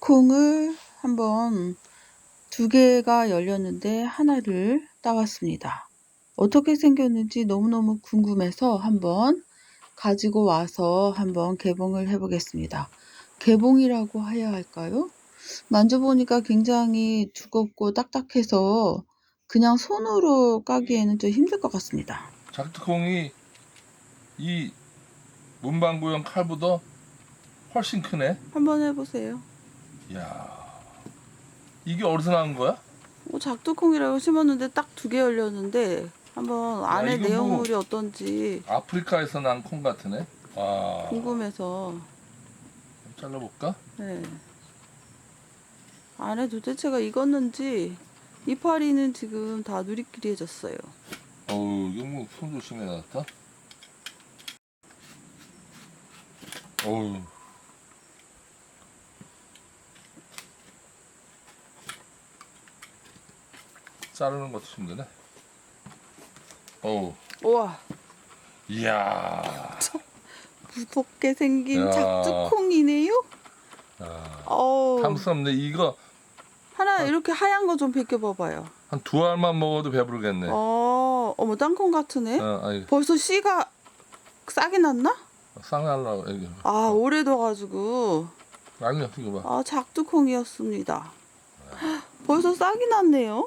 콩을 한번 두 개가 열렸는데 하나를 따왔습니다. 어떻게 생겼는지 너무너무 궁금해서 한번 가지고 와서 한번 개봉을 해보겠습니다. 개봉이라고 해야 할까요? 만져보니까 굉장히 두껍고 딱딱해서 그냥 손으로 까기에는 좀 힘들 것 같습니다. 작두콩이 이 문방구형 칼보다 훨씬 크네. 한번 해보세요. 이야, 이게 어디서 나온 거야? 뭐 작두콩이라고 심었는데 딱 두 개 열렸는데 한번 안에 이거 뭐- 내용물이 어떤지 아프리카에서 난 콩 같으네. 와, 궁금해서 잘라볼까? 네. 안에 도대체가 익었는지 이파리는 지금 다 누리끼리해졌어요. 어우, 이거 뭐손 조심해 놨다. 어우. 자르는 것도 힘드네. 어우, 우와 이야. 무섭게 생긴 야. 작두콩이네요. 아, 어우 탐스럽네. 이거 하나 이렇게 하얀 거 좀 벗겨봐봐요. 한 두 알만 먹어도 배부르겠네. 어 어머 땅콩 같으네. 어, 아니, 벌써 씨가 싹이 났나? 쌍날라고 여기. 아 오래돼가지고 아니야, 이거 봐. 아 작두콩이었습니다. 벌써 싹이 났네요.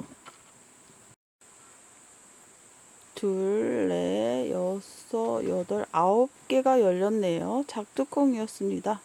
둘, 넷, 여섯, 여덟, 아홉 개가 열렸네요. 작두콩이었습니다.